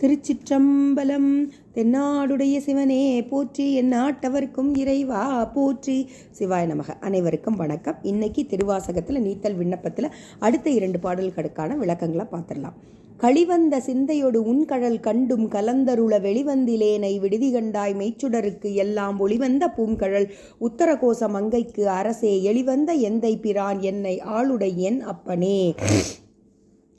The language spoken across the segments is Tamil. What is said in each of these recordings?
திருச்சிற்றம்பலம். தென்னாடுடைய சிவனே போற்றி. என் நாட்டவர்க்கும் இறைவா போற்றி. சிவாய நமக. அனைவருக்கும் வணக்கம். இன்னைக்கு திருவாசகத்தில் நீத்தல் விண்ணப்பத்தில் அடுத்த இரண்டு பாடல்களுக்கான விளக்கங்களை பார்த்துடலாம். களிவந்த சிந்தையொடு உன்கழல் கண்டும் கலந்தருள வெளிவந்திலேனை விடுதி கண்டாய் மெய்ச்சுடருக்கு எல்லாம் ஒளிவந்த பூங்கழல். உத்தரகோச மங்கைக்கு அரசே எளிவந்த எந்தை பிரான் என்னை ஆளுடை என் அப்பனே.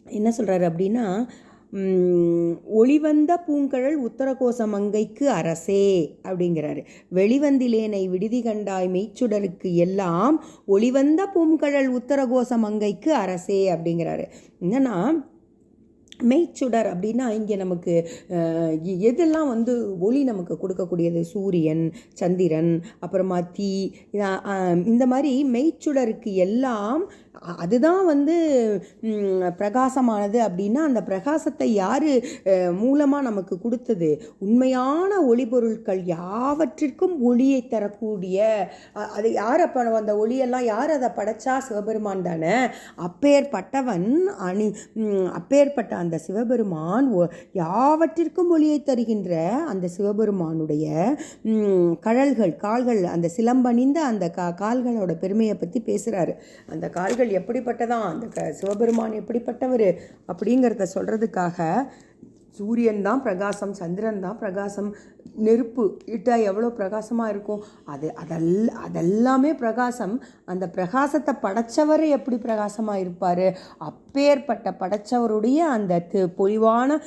என்ன சொல்கிறாரு அப்படின்னா ஒளிவந்த பூங்கழல் உத்தரகோச மங்கைக்கு அரசே அப்படிங்கிறாரு. வெளிவந்திலேனை விடுதி கண்டாய் மெய்ச்சுடருக்கு எல்லாம் ஒளிவந்த பூங்கழல் உத்தரகோச மங்கைக்கு அரசே அப்படிங்கிறாரு. என்னன்னா மெய்ச்சுடர் அப்படின்னா இங்கே நமக்கு எதெல்லாம் வந்து ஒளி நமக்கு கொடுக்கக்கூடியது? சூரியன் சந்திரன் அப்புறமா தீ இந்த மாதிரி மெய்ச்சுடருக்கு எல்லாம் அதுதான் வந்து பிரகாசமானது அப்படின்னா அந்த பிரகாசத்தை யார் மூலமாக நமக்கு கொடுத்தது? உண்மையான ஒளிபொருட்கள் யாவற்றிற்கும் ஒளியை தரக்கூடிய அது யார் அப்போ அந்த ஒளியெல்லாம் யார் அதை படைச்சா? சிவபெருமான் தானே. அப்பேற்பட்டவன் அணி ம், அப்பேற்பட்ட அந்த சிவபெருமான் ஒ- யாவற்றிற்கும் ஒளியை தருகின்ற அந்த சிவபெருமானுடைய கழல்கள் கால்கள் அந்த சிலம்பணிந்த அந்த கா கால்களோட பெருமையை பற்றி பேசுகிறாரு அந்த கால்கள் எப்படிப்பட்டதான் அந்த க சிவபெருமான் எப்படிப்பட்டவர்? அப்படிங்கிறத சொல்கிறதுக்காக சூரியன் தான் பிரகாசம் சந்திரன் தான் பிரகாசம் நெருப்பு இட்டால் எவ்வளோ பிரகாசமாக இருக்கும்? அது அதெல் அதெல்லாமே பிரகாசம். அந்த பிரகாசத்தை படைச்சவர் எப்படி பிரகாசமாக இருப்பார்? அப்பேற்பட்ட படைச்சவருடைய அந்த தி பொலிவான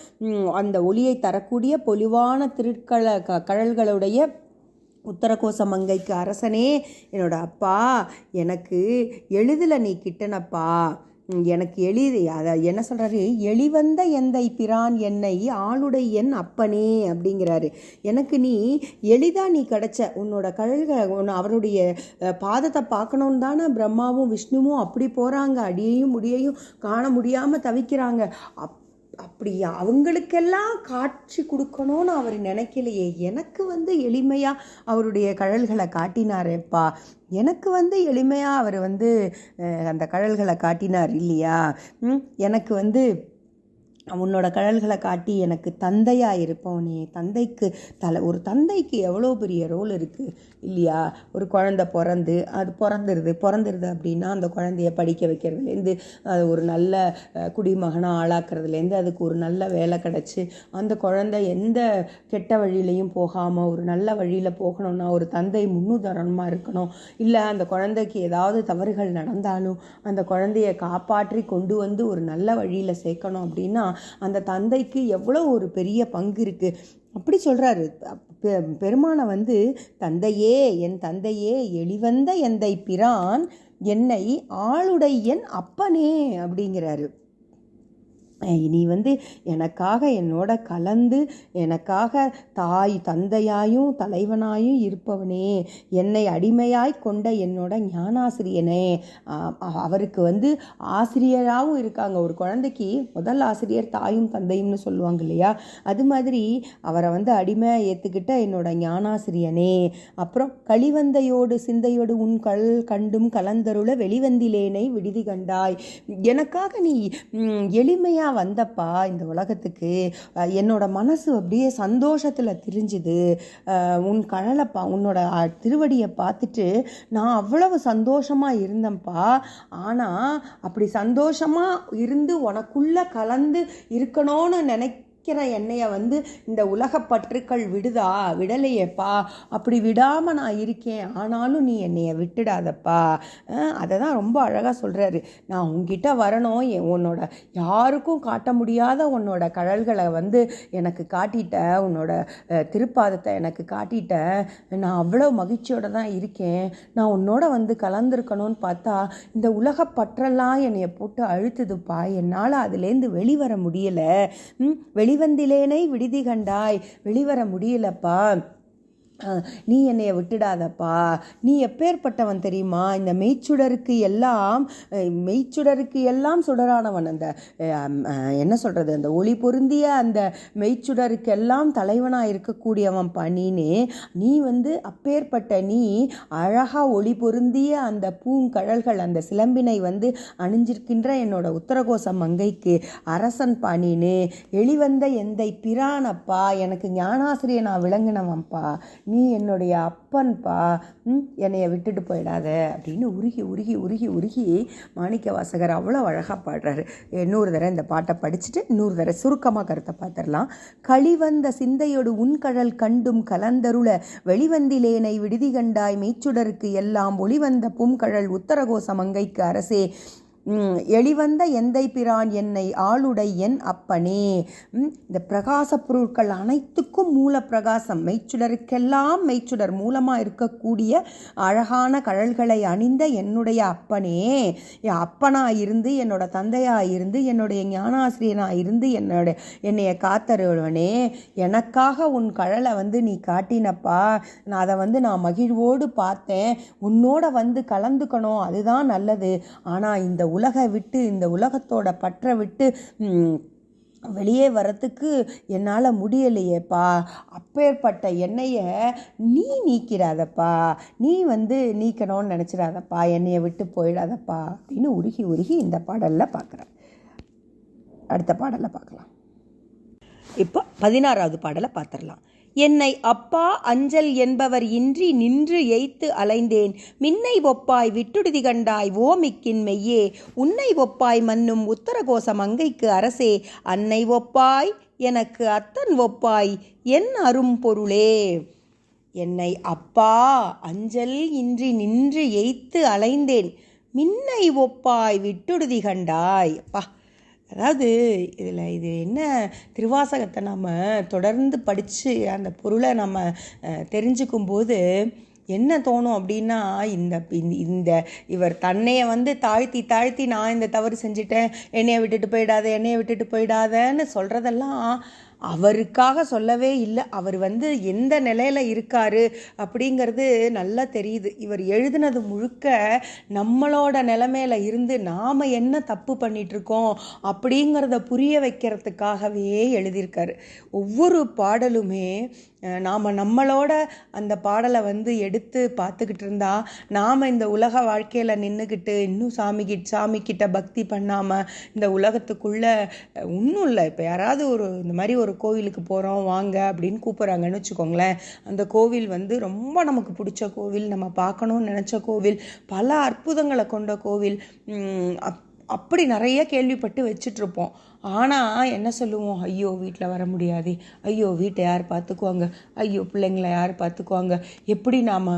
அந்த ஒளியை தரக்கூடிய பொலிவான திருக்கழ க கழல்களுடைய உத்தரகோச மங்கைக்கு அரசனே என்னோட அப்பா எனக்கு எளிதில் நீ கிட்டனப்பா. எனக்கு எளிது அதை என்ன சொல்கிறாரு எளிவந்த எந்தை பிரான் என்னை ஆளுடை என் அப்பனே அப்படிங்கிறாரு. எனக்கு நீ எளிதாக நீ கிடைச்ச உன்னோட கழல்களை அவருடைய பாதத்தை பார்க்கணுன்னு தானே பிரம்மாவும் விஷ்ணுவும் அப்படி போகிறாங்க அடியையும் முடியையும் காண முடியாமல் தவிக்கிறாங்க. அப் அப்படி அவங்களுக்கெல்லாம் காட்சி கொடுக்கணும்னு அவர் நினைக்கலையே. எனக்கு வந்து எளிமையாக அவருடைய கழல்களை காட்டினாரேப்பா. எனக்கு வந்து எளிமையாக அவர் வந்து அந்த கழல்களை காட்டினார் இல்லையா? எனக்கு வந்து உன்னோட கழல்களை காட்டி எனக்கு தந்தையாக இருப்பவனே தந்தைக்கு தலை ஒரு தந்தைக்கு எவ்வளோ பெரிய ரோல் இருக்குது இல்லையா? ஒரு குழந்த பிறந்து அது பிறந்துருது பிறந்துருது அப்படின்னா அந்த குழந்தைய படிக்க வைக்கிறதுலேருந்து அது ஒரு நல்ல குடிமகனாக ஆளாக்குறதுலேருந்து அதுக்கு ஒரு நல்ல வேலை கிடச்சி அந்த குழந்தை எந்த கெட்ட வழியிலையும் போகாமல் ஒரு நல்ல வழியில் போகணும்னா ஒரு தந்தை முன்னுதாரணமாக இருக்கணும். இல்லை அந்த குழந்தைக்கு ஏதாவது தவறுகள் நடந்தாலும் அந்த குழந்தைய காப்பாற்றி கொண்டு வந்து ஒரு நல்ல வழியில் சேர்க்கணும் அப்படின்னா அந்த தந்தைக்கு எவ்வளோ ஒரு பெரிய பங்கு இருக்குது அப்படி சொல்கிறாரு பெருமானை வந்து தந்தையே என் தந்தையே எளிவந்த எந்தை பிரான் என்னை ஆளுடைய என் அப்பனே அப்படிங்கிறாரு. நீ வந்து எனக்காக என்னோட கலந்து எனக்காக தாய் தந்தையாயும் தலைவனாயும் இருப்பவனே என்னை அடிமையாய் கொண்ட என்னோட ஞானாசிரியனே. அவருக்கு வந்து ஆசிரியராகவும் இருக்காங்க. ஒரு குழந்தைக்கு முதல் ஆசிரியர் தாயும் தந்தையும்னு சொல்லுவாங்க இல்லையா? அது மாதிரி அவரை வந்து அடிமை ஏற்றுக்கிட்ட என்னோட ஞானாசிரியனே. அப்புறம் களிவந்தையோடு சிந்தையோடு உன் கல் கண்டும் கலந்தருள வெளிவந்திலேனை விடுதி கண்டாய். எனக்காக நீ எளிமையாக நான் வந்தப்பா இந்த உலகத்துக்கு என்னோட மனசு அப்படியே சந்தோஷத்தில் திரிஞ்சுது. உன் கழலைப்பா உன்னோட திருவடியை பார்த்துட்டு நான் அவ்வளவு சந்தோஷமாக இருந்தேன்ப்பா. ஆனால் அப்படி சந்தோஷமாக இருந்து உனக்குள்ளே கலந்து இருக்கணும்னு நினை விற்கிற என்னைய வந்து இந்த உலகப் பற்றுக்கள் விடுதா? விடலையேப்பா. அப்படி விடாமல் நான் இருக்கேன். ஆனாலும் நீ என்னைய விட்டுடாதப்பா. அதை தான் ரொம்ப அழகாக சொல்கிறாரு நான் உங்ககிட்ட வரணும். என் உன்னோட யாருக்கும் காட்ட முடியாத உன்னோட கழல்களை வந்து எனக்கு காட்டிட்ட உன்னோட திருப்பாதத்தை எனக்கு காட்டிட்ட நான் அவ்வளோ மகிழ்ச்சியோடு தான் இருக்கேன். நான் உன்னோட வந்து கலந்துருக்கணும்னு பார்த்தா இந்த உலக பற்றெல்லாம் என்னைய போட்டு அழுத்துதுப்பா. என்னால் அதுலேருந்து வெளிவர முடியலை. வெளி வெளிவந்திலேனை விடுதி கண்டாய் வெளிவர முடியலப்பா. நீ என்னைய விட்டுடாதப்பா. நீ எப்பேற்பட்டவன் தெரியுமா? இந்த மெய்ச்சுடருக்கு எல்லாம் மெய்ச்சுடருக்கு எல்லாம் சுடரானவன் அந்த என்ன சொல்கிறது அந்த ஒளி பொருந்திய அந்த மெய்ச்சுடருக்கு எல்லாம் தலைவனாக இருக்கக்கூடியவன் நீனு நீ வந்து அப்பேற்பட்ட நீ அழகாக ஒளி பொருந்திய அந்த பூங்கழல்கள் அந்த சிலம்பினை வந்து அணிஞ்சிருக்கின்ற என்னோட உத்தரகோச மங்கைக்கு அரசன் பாணினு. எளிவந்த எந்தை பிரானப்பா எனக்கு ஞானாசிரியனா விளங்கினவன்ப்பா நீ என்னுடைய அப்பன்பா என்னைய விட்டுட்டு போயிடாத அப்படின்னு உருகி உருகி உருகி உருகி மாணிக்க வாசகர் அவ்வளோ அழகாக பாடுறாரு. நூறு தடவை இந்த பாட்டை படிச்சுட்டு இன்னொரு தடவை சுருக்கமாக கருத்தை பார்த்துடலாம். களிவந்த சிந்தையோடு உன்கழல் கண்டும் கலந்தருள வெளிவந்திலேனை விடுதி கண்டாய் மெய்ச்சுடருக்கு எல்லாம் ஒளிவந்த பும்கழல் உத்தரகோச மங்கைக்கு அரசே. எளிவந்த எந்தை பிரான் என்னை ஆளுடை என் அப்பனே. இந்த பிரகாச பொருட்கள் அனைத்துக்கும் மூல பிரகாசம். மெய்ச்சுடருக்கெல்லாம் மெய்ச்சுடர் மூலமாக இருக்கக்கூடிய அழகான கழல்களை அணிந்த என்னுடைய அப்பனே. என் அப்பனா இருந்து என்னோட தந்தையாக இருந்து என்னுடைய ஞானாசிரியனாக இருந்து என்னோட என்னைய காத்தருவனே. எனக்காக உன் கழலை வந்து நீ காட்டினப்பா. நான் அதை வந்து நான் மகிழ்வோடு பார்த்தேன். உன்னோட வந்து கலந்துக்கணும். அதுதான் நல்லது. ஆனால் இந்த உலகை விட்டு இந்த உலகத்தோட பற்றை விட்டு வெளியே வரத்துக்கு என்னால் முடியலையேப்பா. அப்பேற்பட்ட என்னையை நீ நீக்கிறாதப்பா. நீ வந்து நீக்கணும்னு நினச்சிடாதப்பா. என்னையை விட்டு போயிடாதப்பா அப்படின்னு உருகி உருகி இந்த பாடலில் பார்க்குறேன் அடுத்த பாடலில் பார்க்கலாம் இப்போ பதினாறாவது பாடலை பார்த்துடலாம் என்னை அப்பா அஞ்சல் என்பவர் இன்றி நின்று எய்த்து அலைந்தேன். மின்னை ஒப்பாய் விட்டுடுதி கண்டாய் ஓமிக்கின் மெய்யே. உன்னை ஒப்பாய் மன்னும் உத்தரகோச மங்கைக்கு அரசே. அன்னை ஒப்பாய் எனக்கு அத்தன் ஒப்பாய் என் அரும் பொருளே. என்னை அப்பா அஞ்சல் இன்றி நின்று எய்த்து அலைந்தேன். மின்னை ஒப்பாய் விட்டுடுதி கண்டாய். அப்பா அதாவது இதில் இது என்ன திருவாசகத்தை நம்ம தொடர்ந்து படித்து அந்த பொருளை நம்ம தெரிஞ்சுக்கும் போது என்ன தோணும் அப்படின்னா இந்த இந்த- இவர் தன்னையை வந்து தாழ்த்தி தாழ்த்தி நான் இந்த தவறு செஞ்சுட்டேன் என்னையை விட்டுட்டு போயிடாத என்னையை விட்டுட்டு போயிடாதன்னு சொல்கிறதெல்லாம் அவருக்காக சொல்லவே இல்லை. அவர் வந்து எந்த நிலையில் இருக்கார் அப்படிங்கிறது நல்லா தெரியுது. இவர் எழுதினது முழுக்க நம்மளோட நிலைமையில இருந்து நாம் என்ன தப்பு பண்ணிகிட்ருக்கோம் இருக்கோம் அப்படிங்கிறத புரிய வைக்கிறதுக்காகவே எழுதியிருக்காரு. ஒவ்வொரு பாடலுமே நாம் நம்மளோட அந்த பாடலை வந்து எடுத்து பார்த்துக்கிட்டு இருந்தா நாம் இந்த உலக வாழ்க்கையில் நின்றுக்கிட்டு இன்னும் சாமி சாமிக்கிட்ட சாமி கிட்ட பக்தி பண்ணாமல் இந்த உலகத்துக்குள்ளே ஒன்றும் இல்லை. இப்போ யாராவது ஒரு இந்த மாதிரி ஒரு கோவிலுக்கு போகிறோம் வாங்க அப்படின்னு கூப்பிட்றாங்கன்னு வச்சுக்கோங்களேன் அந்த கோவில் வந்து ரொம்ப நமக்கு பிடிச்ச கோவில் நம்ம பார்க்கணும்னு நினச்ச கோவில் பல அற்புதங்களை கொண்ட கோவில் அப் அப்படி நிறைய கேள்விப்பட்டு வச்சிட்ருப்போம். ஆனால் என்ன சொல்லுவோம்? ஐயோ வீட்டில் வர முடியாது. ஐயோ வீட்டை யார் பார்த்துக்குவாங்க? ஐயோ பிள்ளைங்களை யார் பார்த்துக்குவாங்க? எப்படி நாம்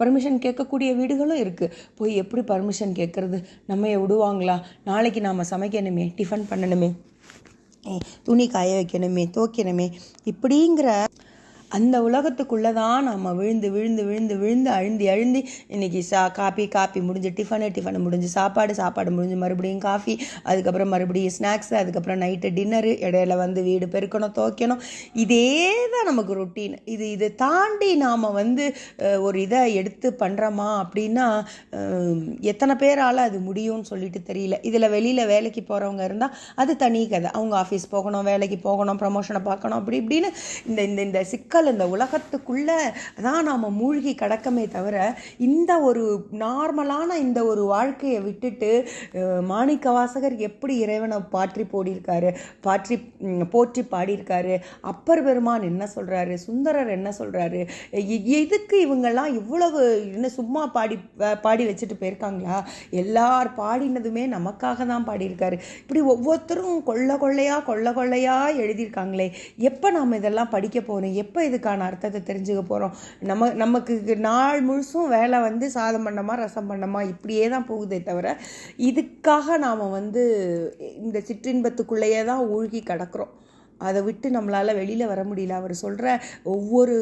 பர்மிஷன் கேட்கக்கூடிய வீடுகளும் இருக்குது போய் எப்படி பர்மிஷன் கேட்குறது? நம்ம விடுவாங்களா? நாளைக்கு நாம் சமைக்கணுமே டிஃபன் பண்ணணுமே துணி காய வைக்கணுமே துவைக்கணுமே இப்படிங்கிற அந்த உலகத்துக்குள்ளே தான் நம்ம விழுந்து விழுந்து விழுந்து விழுந்து அழுந்தி அழுந்தி இன்னைக்கு சா காப்பி காப்பி முடிஞ்சு டிஃபனு டிஃபனு முடிஞ்சு சாப்பாடு சாப்பாடு முடிஞ்சு மறுபடியும் காஃபி அதுக்கப்புறம் மறுபடியும் ஸ்நாக்ஸ் அதுக்கப்புறம் நைட்டு டின்னரு இடையில வந்து வீடு பெருக்கணும் துவைக்கணும். இதே தான் நமக்கு ரொட்டீன் இது இதை தாண்டி நாம் வந்து ஒரு இதை எடுத்து பண்ணுறோமா அப்படின்னா எத்தனை பேரால் அது முடியும்னு சொல்லிட்டு தெரியல. இதில் வெளியில் வேலைக்கு போகிறவங்க இருந்தால் அது தனி கதை. அவங்க ஆஃபீஸ் போகணும் வேலைக்கு போகணும் ப்ரமோஷனை பார்க்கணும் அப்படி இப்படின்னு இந்த இந்த இந்த சிக்கல் இந்த உலகத்துக்குள்ளே தான் நாம் மூழ்கி கிடக்கமே தவிர இந்த ஒரு நார்மலான இந்த ஒரு வாழ்க்கையை விட்டுட்டு மாணிக்க வாசகர் எப்படி இறைவனை பாற்றி போடியிருக்காரு பாற்றி போற்றி பாடியிருக்காரு அப்பர் பெருமான் என்ன சொல்கிறாரு சுந்தரர் என்ன சொல்கிறாரு எதுக்கு இவங்கெல்லாம் இவ்வளவு என்ன சும்மா பாடி பாடி வச்சுட்டு போயிருக்காங்களா? எல்லார் பாடினதுமே நமக்காக தான் பாடியிருக்காரு. இப்படி ஒவ்வொருத்தரும் கொள்ள கொள்ளையா கொள்ள கொள்ளையா எழுதியிருக்காங்களே எப்போ நாம் இதெல்லாம் படிக்க போகிறோம் எப்போ இதுக்கான அர்த்தத்தை தெரிஞ்சுக்க போகிறோம் நம்ம நமக்கு நாள் முழுசும் வேலை வந்து சாதம் பண்ணமா ரசம் பண்ணமா இப்படியே தான் போகுதே தவிர இதுக்காக நாம் வந்து இந்த சிற்றின்பத்துக்குள்ளேயே தான் ஊழ்கி கிடக்குறோம். அதை விட்டு நம்மளால் வெளியில் வர முடியல. அவர் சொல்கிற ஒவ்வொரு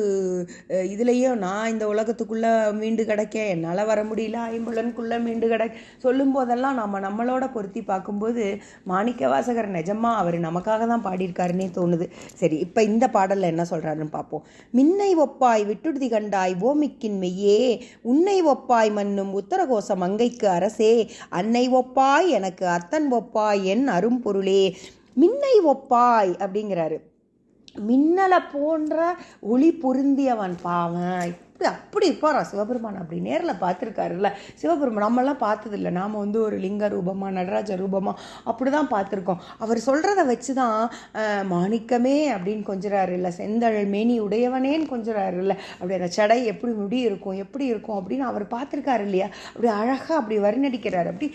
இதுலேயும் நான் இந்த உலகத்துக்குள்ளே மீண்டு கிடக்க என்னால் வர முடியல ஐம்புலனுக்குள்ளே மீண்டு கிட சொல்லும் போதெல்லாம் நம்ம நம்மளோட பொருத்தி பார்க்கும்போது மாணிக்க வாசகர் நிஜமா அவர் நமக்காக தான் பாடியிருக்காருன்னே தோணுது. சரி இப்போ இந்த பாடலில் என்ன சொல்கிறாருன்னு பார்ப்போம். மின்னை ஒப்பாய் விட்டுடுதி கண்டாய் ஓமிக்கின் மெய்யே உன்னை ஒப்பாய் மன்னும் உத்தரகோச மங்கைக்கு அரசே அன்னை ஒப்பாய் எனக்கு அத்தன் ஒப்பாய் என் அரும்பொருளே மின்னை ஒப்பாய் அப்படிங்கிறாரு. மின்னலை போன்ற ஒளி பொருந்தியவன் பாவன் அப்படி இருப்பாரா சிவபெருமான் அப்படி நேரில் பார்த்துருக்காருல்ல. சிவபெருமான் நம்மளாம் பார்த்ததில்ல. நாம் வந்து ஒரு லிங்க ரூபமாக நடராஜ ரூபமாக அப்படி தான் பார்த்துருக்கோம். அவர் சொல்கிறத வச்சு தான் மாணிக்கமே அப்படின்னு கொஞ்சிறாரு இல்லை செந்தழல் மேனி உடையவனேன்னு கொஞ்சிறாரு இல்லை அப்படி அந்த சடை எப்படி முடி இருக்கும் எப்படி இருக்கும் அப்படின்னு அவர் பார்த்துருக்காரு இல்லையா? அப்படி அழகாக அப்படி வர்ணடிக்கிறார் அப்படி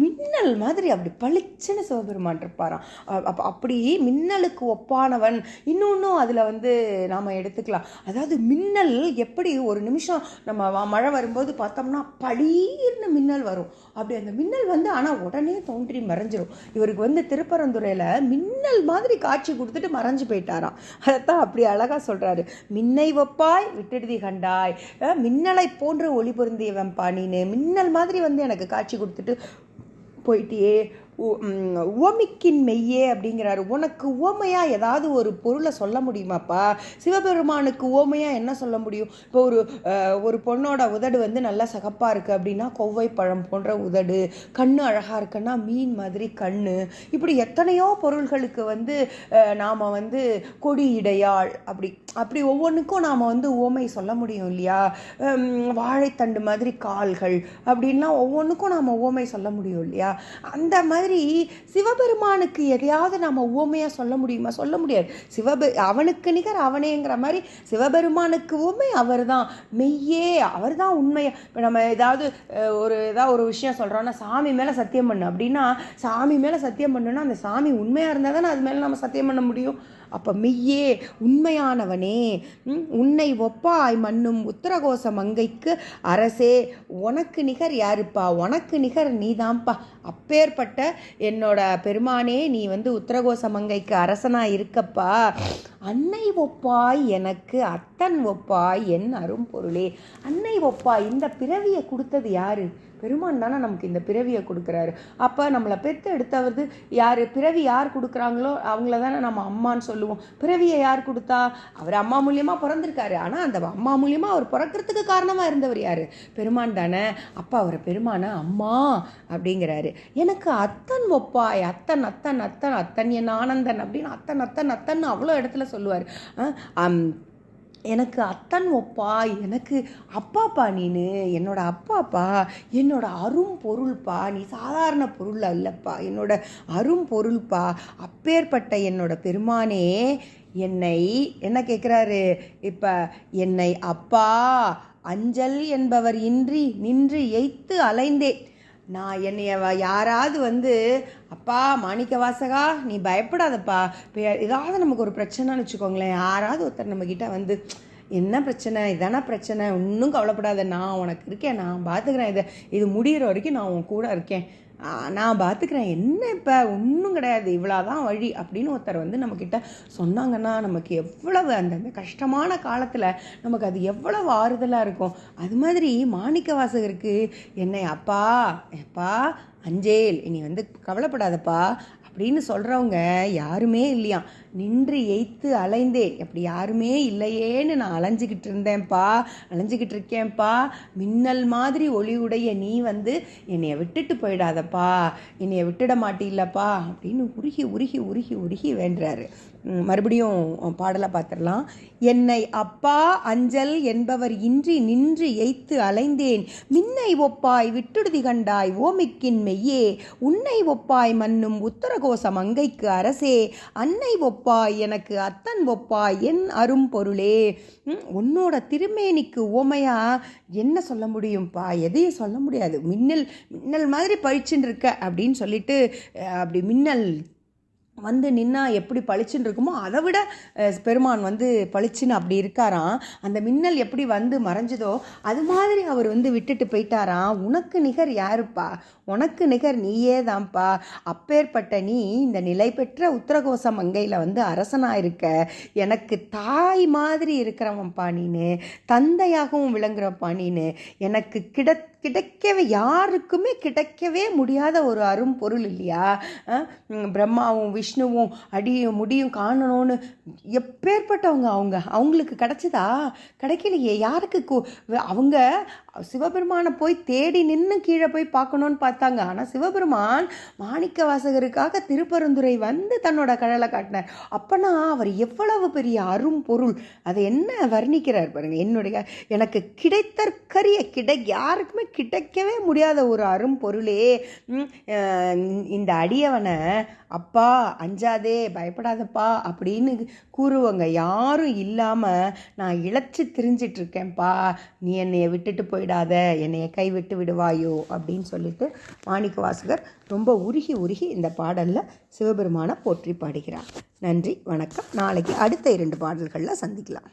மின்னல் மாதிரி அப்படி பளிச்சுன்னு சிவபெருமான் இருப்பாராம். அப்போ அப்படி மின்னலுக்கு ஒப்பானவன். இன்னொன்றும் அதில் வந்து நாம் எடுத்துக்கலாம். அதாவது மின்னல் எப்படி ஒரு நிமிஷம் நம்ம மழை வரும்போது பார்த்தோம்னா பளீர்னு மின்னல் வரும். அப்படி அந்த மின்னல் வந்து ஆனால் உடனே தோன்றி மறைஞ்சிரும். இவருக்கு வந்து திருப்பரந்துறையில் மின்னல் மாதிரி காட்சி கொடுத்துட்டு மறைஞ்சு போயிட்டாராம். அதைத்தான் அப்படி அழகாக சொல்கிறாரு மின்னை வப்பாய் விட்டுடுதி கண்டாய். மின்னலை போன்று ஒளி பொருந்தியவன் பாணின்னு மின்னல் மாதிரி வந்து எனக்கு காட்சி கொடுத்துட்டு போயிட்டியே உவமிக்கின் மெய்யே அப்படிங்கிறாரு. உனக்கு உவமையாக ஏதாவது ஒரு பொருளை சொல்ல முடியுமாப்பா? சிவபெருமானுக்கு உவமையாக என்ன சொல்ல முடியும்? இப்போ ஒரு ஒரு பொண்ணோட உதடு வந்து நல்லா சகப்பாக இருக்குது அப்படின்னா கொவ்வை பழம் போன்ற உதடு கண்ணு அழகாக இருக்குன்னா மீன் மாதிரி கண்ணு. இப்படி எத்தனையோ பொருள்களுக்கு வந்து நாம் வந்து கொடி இடையாள் அப்படி அப்படி ஒவ்வொன்றுக்கும் நாம் வந்து உவமை சொல்ல முடியும் இல்லையா? வாழைத்தண்டு மாதிரி கால்கள் அப்படின்லாம் ஒவ்வொன்றுக்கும் நாம் ஓமை சொல்ல முடியும் இல்லையா? அந்த மாதிரி சிவபெருமானுக்கு எதையாவது நம்ம உவமையாக சொல்ல முடியுமா? சொல்ல முடியாது. சிவபெ அவனுக்கு நிகர் அவனேங்கிற மாதிரி சிவபெருமானுக்கு உவமை அவர் தான் மெய்யே அவர் தான் உண்மையை இப்போ நம்ம ஏதாவது ஒரு ஏதாவது ஒரு விஷயம் சொல்கிறோன்னா சாமி மேலே சத்தியம் பண்ணு. அப்படின்னா சாமி மேலே சத்தியம் பண்ணுன்னா அந்த சாமி உண்மையாக இருந்தால் தானே அது மேலே நம்ம சத்தியம் பண்ண முடியும்? அப்போ மெய்யே உண்மையானவனே. உன்னை ஒப்பாய் மன்னும் உத்தரகோச மங்கைக்கு அரசே உனக்கு நிகர் யாருப்பா? உனக்கு நிகர் நீதான்ப்பா அப்பேற்பட்ட என்னோட பெருமானே நீ வந்து உத்தரகோச மங்கைக்கு அரசனாக இருக்கப்பா. அன்னை ஒப்பாய் எனக்கு அத்தன் ஒப்பாய் என் அரும்பொருளே. அன்னை ஒப்பாய் இந்த பிறவியை கொடுத்தது யாரு? பெருமான் தானே நமக்கு இந்த பிறவியை கொடுக்குறாரு. அப்போ நம்மளை பெற்று எடுத்தவது யார்? பிறவி யார் கொடுக்குறாங்களோ அவங்கள தானே நம்ம அம்மான்னு சொல்லுவோம். பிறவியை யார் கொடுத்தா? அவர் அம்மா மூலியமாக பிறந்திருக்காரு. ஆனால் அந்த அம்மா மூலியமாக அவர் பிறக்கிறதுக்கு காரணமாக இருந்தவர் யார்? பெருமான் தானே. அப்பா அவரை பெருமான அம்மா அப்படிங்கிறாரு. எனக்கு அத்தன் ஒப்பாய் அத்தன் அத்தன் அத்தன் அத்தன் என் ஆனந்தன் அப்படின்னு அத்தன் அத்தன் அத்தன் அவ்வளோ இடத்துல சொல்லுவார். எனக்கு அத்தன் ஒப்பா எனக்கு அப்பாப்பா நீனு என்னோட அப்பாப்பா என்னோட அரும் பொருள்ப்பா நீ சாதாரண பொருள் அல்லப்பா என்னோட அரும் பொருள்ப்பா அப்பேற்பட்ட என்னோட பெருமானே என்னை என்ன கேட்குறாரு இப்போ என்னை அப்பா அஞ்சல் என்பவர் இன்றி நின்று எய்த்து அலைந்தேன். நான் என்னைய யாராவது வந்து அப்பா மாணிக்க வாசகா நீ பயப்படாதப்பா. இப்போ ஏதாவது நமக்கு ஒரு பிரச்சனைன்னு வச்சுக்கோங்களேன். யாராவது ஒருத்தர் நம்மக்கிட்ட வந்து என்ன பிரச்சனை? இதான பிரச்சனை? ஒன்றும் கவலைப்படாத. நான் உனக்கு இருக்கேன். நான் பார்த்துக்கிறேன் இதை இது முடியிற வரைக்கும் நான் உன் கூட இருக்கேன். நான் பார்த்துக்கிறேன் என்ன இப்போ? ஒன்றும் கிடையாது. இவ்வளோதான் வழி அப்படின்னு ஒருத்தர் வந்து நம்மக்கிட்ட சொன்னாங்கன்னா நமக்கு எவ்வளவு அந்த அந்த கஷ்டமான காலத்தில் நமக்கு அது எவ்வளவு ஆறுதலாக இருக்கும். அது மாதிரி மாணிக்க வாசகருக்கு என்னை அப்பா அப்பா அஞ்சேல் இனி வந்து கவலைப்படாதப்பா அப்படின்னு சொல்கிறவங்க யாருமே இல்லையா? நின்று எய்த்து அலைந்தேன் அப்படி யாருமே இல்லையேன்னு நான் அலைஞ்சிக்கிட்டு இருந்தேன்ப்பா அலைஞ்சிக்கிட்டு இருக்கேன்ப்பா. மின்னல் மாதிரி ஒளி உடைய நீ வந்து என்னைய விட்டுட்டு போயிடாதப்பா என்னைய விட்டுட மாட்டீல்லப்பா அப்படின்னு உருகி உருகி உருகி உருகி வேண்டுறாரு. மறுபடியும் பாடலை பார்த்துடலாம். என்னை அப்பா அஞ்சல் என்பவர் இன்றி நின்று எய்த்து அலைந்தேன். மின்னை ஒப்பாய் விட்டுடுதி கண்டாய் ஓமிக்கின் மெய்யே. உன்னை ஒப்பாய் மன்னும் உத்தரகோச மங்கைக்கு அரசே அன்னை ஒப்பாய் எனக்கு அத்தன் ஒப்பாய் என் அரும் பொருளே. உன்னோட திருமேனிக்கு ஓமையா என்ன சொல்ல முடியும்ப்பா எதையும் சொல்ல முடியாது. மின்னல் மின்னல் மாதிரி பழிச்சுன்னு இருக்க அப்படின்னு சொல்லிட்டு அப்படி மின்னல் வந்து நின்னா எப்படி பளிச்சுன்னு இருக்குமோ அதை விட பெருமான் வந்து பளிச்சுன்னு அப்படி இருக்காராம். அந்த மின்னல் எப்படி வந்து மறைஞ்சதோ அது மாதிரி அவர் வந்து விட்டுட்டு போயிட்டாராம். உனக்கு நிகர் யாருப்பா? உனக்கு நிகர் நீயே தான்ப்பா. அப்பேற்பட்ட நீ இந்த நிலை பெற்ற உத்தரகோச மங்கையில் வந்து அரசனாக இருக்க. எனக்கு தாய் மாதிரி இருக்கிறவன்ப்பா நீனு. தந்தையாகவும் விளங்குறப்பா நீனு. எனக்கு கிட கிடைக்கவே யாருக்குமே கிடைக்கவே முடியாத ஒரு அரும் பொருள் இல்லையா பிரம்மாவும் விஷ்ணுவும் அடியும் முடியும் காணணும்னு எப்பேற்பட்டவங்க அவங்க? அவங்களுக்கு கிடைச்சதா? கிடைக்கலையே யாருக்கு அவங்க சிவபெருமானை போய் தேடி நின்று கீழே போய் பார்க்கணுன்னு பார்த்தாங்க. ஆனால் சிவபெருமான் மாணிக்க வாசகருக்காக திருப்பரந்துரை வந்து தன்னோட கழலை காட்டினார். அப்பனா அவர் எவ்வளவு பெரிய அரும் பொருள் அதை என்ன வர்ணிக்கிறார் பாருங்க என்னுடைய எனக்கு கிடைத்தற்கரிய கிடை யாருக்குமே கிடைக்கவே முடியாத ஒரு அரும் பொருளே. இந்த அடியவனை அப்பா அஞ்சாதே பயப்படாதப்பா அப்படின்னு கூறுவங்க. யாரும் இல்லாமல் நான் இழைச்சி திரிஞ்சிட்ருக்கேன்ப்பா. நீ என்னைய விட்டுட்டு போயிடாத. என்னைய கைவிட்டு விடுவாயோ அப்படின்னு சொல்லிட்டு மாணிக்க வாசகர் ரொம்ப உருகி உருகி இந்த பாடலில் சிவபெருமானை போற்றி பாடுகிறார். நன்றி வணக்கம். நாளைக்கு அடுத்த இரண்டு பாடல்களில் சந்திக்கலாம்.